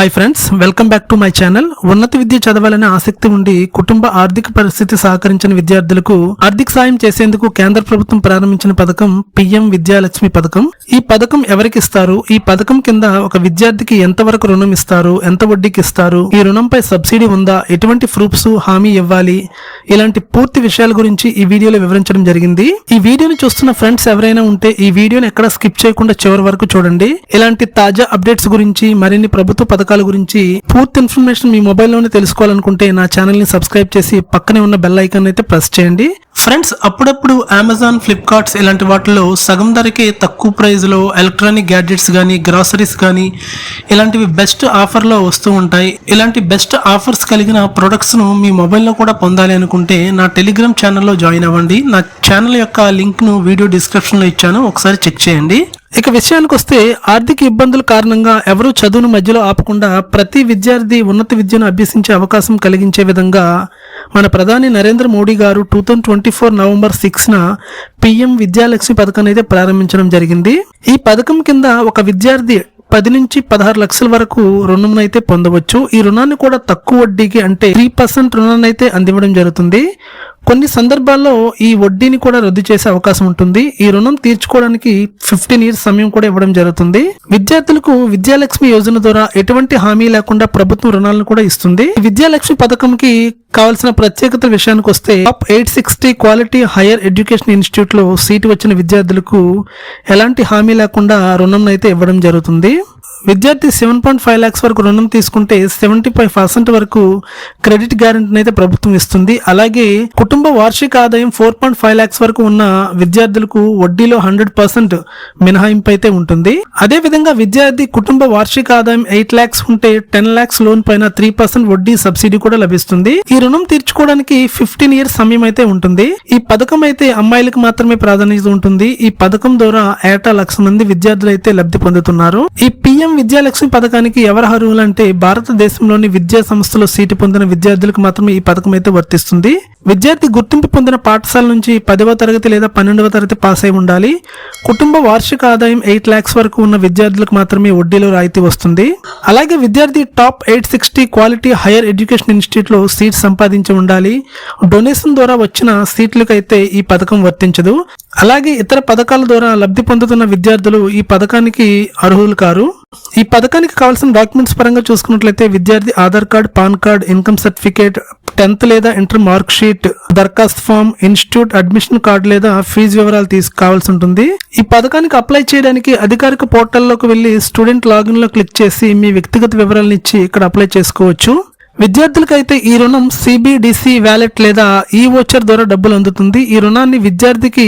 Hi friends welcome back to my channel ఉన్నత విద్య చదవాలనే ఆసక్తి ఉండి కుటుంబ ఆర్థిక పరిస్థితి సహకరించిన విద్యార్థులకు ఆర్థిక సాయం చేసేందుకు కేంద్ర ప్రభుత్వం ప్రారంభించిన పథకం పిఎం విద్యాలక్ష్మి పథకం. ఈ పథకం ఎవరికి ఇస్తారు? ఈ పథకం కింద ఒక విద్యార్థికి ఎంత వరకు రుణం ఇస్తారు? ఎంత వడ్డీకి ఇస్తారు? ఈ రుణంపై సబ్సిడీ ఉందా? ఎటువంటి ప్రూఫ్స్ హామీ ఇవ్వాలి? ఇలాంటి పూర్తి విషయాల గురించి ఈ వీడియోలో వివరించడం జరిగింది. ఈ వీడియోని చూస్తున్న ఫ్రెండ్స్ ఎవరైనా ఉంటే ఈ వీడియోని ఎక్కడ స్కిప్ చేయకుండా చివరి వరకు చూడండి. ఇలాంటి తాజా అప్డేట్స్ గురించి మరిన్ని ప్రభుత్వ పథకం పథకాల గురించి పూర్తి ఇన్ఫర్మేషన్ మీ మొబైల్లోనే తెలుసుకోవాలనుకుంటే నా ఛానల్ని సబ్స్క్రైబ్ చేసి పక్కనే ఉన్న బెల్ ఐకాన్ అయితే ప్రెస్ చేయండి. ఫ్రెండ్స్ అప్పుడప్పుడు అమెజాన్ ఫ్లిప్కార్ట్స్ ఇలాంటి వాటిలో సగం ధరకే తక్కువ ప్రైస్లో ఎలక్ట్రానిక్ గ్యాడ్జెట్స్ కానీ గ్రాసరీస్ కానీ ఇలాంటివి బెస్ట్ ఆఫర్లో వస్తూ ఉంటాయి. ఇలాంటి బెస్ట్ ఆఫర్స్ కలిగిన ప్రొడక్ట్స్ను మీ మొబైల్లో కూడా పొందాలి అనుకుంటే నా టెలిగ్రామ్ ఛానల్లో జాయిన్ అవ్వండి. నా ఛానల్ యొక్క లింక్ను వీడియో డిస్క్రిప్షన్లో ఇచ్చాను. ఒకసారి చెక్ చేయండి. ఇక విషయానికి వస్తే ఆర్థిక ఇబ్బందుల కారణంగా ఎవరూ చదువును మధ్యలో ఆపకుండా ప్రతి విద్యార్థి ఉన్నత విద్యను అభ్యసించే అవకాశం కలిగించే విధంగా మన ప్రధాని నరేంద్ర మోడీ గారు two thousand twenty four November సిక్స్న PM Vidyalakshmi పథకం అయితే ప్రారంభించడం జరిగింది. ఈ పథకం కింద ఒక విద్యార్థి పది నుంచి పదహారు లక్షల వరకు రుణం అయితే పొందవచ్చు. ఈ రుణాన్ని కూడా తక్కువ వడ్డీకి అంటే త్రీ పర్సెంట్ రుణాన్ని అయితే అందివ్వడం జరుగుతుంది. కొన్ని సందర్భాల్లో ఈ వడ్డీని కూడా రద్దు చేసే అవకాశం ఉంటుంది. ఈ రుణం తీర్చుకోవడానికి ఫిఫ్టీన్ ఇయర్స్ సమయం కూడా ఇవ్వడం జరుగుతుంది. విద్యార్థులకు విద్యాలక్ష్మి యోజన ద్వారా ఎటువంటి హామీ లేకుండా ప్రభుత్వం రుణాలను కూడా ఇస్తుంది. విద్యాలక్ష్మి పథకంకి కావాల్సిన ప్రత్యేకత విషయానికి వస్తే top eight sixty quality higher education ఇన్స్టిట్యూట్లో సీటు వచ్చిన విద్యార్థులకు ఎలాంటి హామీ లేకుండా రుణం అయితే ఇవ్వడం జరుగుతుంది. విద్యార్థి సెవెన్ పాయింట్ ఫైవ్ ల్యాక్స్ వరకు రుణం తీసుకుంటే సెవెంటీ ఫైవ్ పర్సెంట్ వరకు క్రెడిట్ గ్యారంటీని అయితే ప్రభుత్వం ఇస్తుంది. అలాగే కుటుంబ వార్షిక ఆదాయం ఫోర్ పాయింట్ ఫైవ్ ల్యాక్స్ వరకు ఉన్న విద్యార్థులకు వడ్డీలో హండ్రెడ్ పర్సెంట్ మినహాయింపు అయితే ఉంటుంది. అదే విధంగా విద్యార్థి కుటుంబ వార్షిక ఆదాయం ఎయిట్ ల్యాక్స్ ఉంటే టెన్ ల్యాక్స్ లోన్ పైన త్రీ పర్సెంట్ వడ్డీ సబ్సిడీ కూడా లభిస్తుంది. ఈ రుణం తీర్చుకోవడానికి ఫిఫ్టీన్ ఇయర్స్ సమయం అయితే ఉంటుంది. ఈ పథకం అయితే అమ్మాయిలకు మాత్రమే ప్రాధాన్యత ఉంటుంది. ఈ పథకం ద్వారా ఏటా లక్ష మంది విద్యార్థులు అయితే లబ్ధి పొందుతున్నారు. ఈ పిఎం విద్యాలక్ష్మి పథకానికి ఎవరు అర్హులంటే భారతదేశంలోని విద్యా సంస్థలో సీటు పొందిన విద్యార్థులకు మాత్రమే ఈ పథకం అయితే వర్తిస్తుంది. విద్యార్థి గుర్తింపు పొందిన పాఠశాల నుంచి పదవ తరగతి లేదా పన్నెండవ తరగతి పాస్ అయి ఉండాలి. కుటుంబ వార్షిక ఆదాయం ఎయిట్ ల్యాక్స్ వరకు ఉన్న విద్యార్థులకు మాత్రమే వడ్డీలో రాయితీ వస్తుంది. అలాగే విద్యార్థి top eight sixty quality higher education ఇన్స్టిట్యూట్లో సీట్ సంపాదించి ఉండాలి. డొనేషన్ ద్వారా వచ్చిన సీట్లకైతే ఈ పథకం వర్తించదు. అలాగే ఇతర పథకాల ద్వారా లబ్ధి పొందుతున్న విద్యార్థులు ఈ పథకానికి అర్హులు కారు. ఈ పథకానికి కావాల్సిన డాక్యుమెంట్స్ పరంగా చూసుకున్నట్లయితే విద్యార్థి Aadhaar card PAN card income certificate tenth లేదా ఇంటర్ మార్క్ షీట్ దరఖాస్తు ఫామ్ ఇన్స్టిట్యూట్ అడ్మిషన్ కార్డు లేదా ఫీజు వివరాలు తీసుకోవాల్సి ఉంటుంది. ఈ పథకానికి అప్లై చేయడానికి అధికారిక పోర్టల్లోకి వెళ్ళి స్టూడెంట్ లాగిన్లో క్లిక్ చేసి మీ వ్యక్తిగత వివరాలను ఇచ్చి ఇక్కడ అప్లై చేసుకోవచ్చు. విద్యార్థులకైతే ఈ రుణం సిబిడిసి వ్యాలెట్ లేదా ఈ ఓచర్ ద్వారా డబ్బులు అందుతుంది. ఈ రుణాన్ని విద్యార్థికి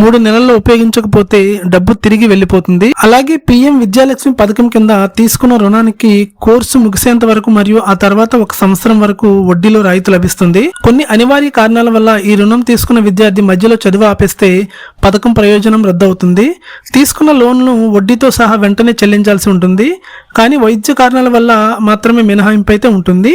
మూడు నెలల్లో ఉపయోగించకపోతే డబ్బు తిరిగి వెళ్ళిపోతుంది. అలాగే పిఎం విద్యాలక్ష్మి పథకం కింద తీసుకున్న రుణానికి కోర్సు ముగిసేంత వరకు మరియు ఆ తర్వాత ఒక సంవత్సరం వరకు వడ్డీలో రాయితీ లభిస్తుంది. కొన్ని అనివార్య కారణాల వల్ల ఈ రుణం తీసుకున్న విద్యార్థి మధ్యలో చదువు ఆపేస్తే పథకం ప్రయోజనం రద్దవుతుంది. తీసుకున్న లోన్ను వడ్డీతో సహా వెంటనే చెల్లించాల్సి ఉంటుంది. కానీ వైద్య కారణాల వల్ల మాత్రమే మినహాయింపు అయితే ఉంటుంది.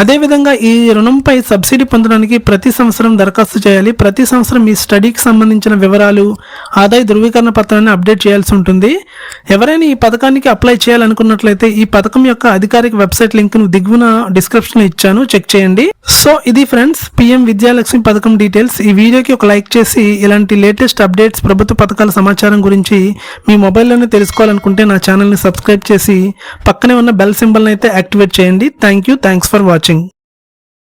అదేవిధంగా ఈ రుణంపై సబ్సిడీ పొందడానికి ప్రతి సంవత్సరం దరఖాస్తు చేయాలి. ప్రతి సంవత్సరం మీ స్టడీకి సంబంధించిన వివరాలు ఆదాయ ధృవీకరణ పత్రాన్ని అప్డేట్ చేయాల్సి ఉంటుంది. ఎవరైనా ఈ పథకానికి అప్లై చేయాలనుకున్నట్లయితే ఈ పథకం యొక్క అధికారిక వెబ్సైట్ లింక్ను దిగువన డిస్క్రిప్షన్లో ఇచ్చాను. చెక్ చేయండి. సో ఇది ఫ్రెండ్స్ పిఎం విద్యాలక్ష్మి పథకం డీటెయిల్స్. ఈ వీడియోకి ఒక లైక్ చేసి ఇలాంటి లేటెస్ట్ అప్డేట్స్ ప్రభుత్వ పథకాల సమాచారం గురించి మీ మొబైల్లోనే తెలుసుకోవాలనుకుంటే నా ఛానల్ని సబ్స్క్రైబ్ చేసి పక్కనే ఉన్న బెల్ సింబల్ని అయితే యాక్టివేట్ చేయండి. Thank you thanks for watching. watching.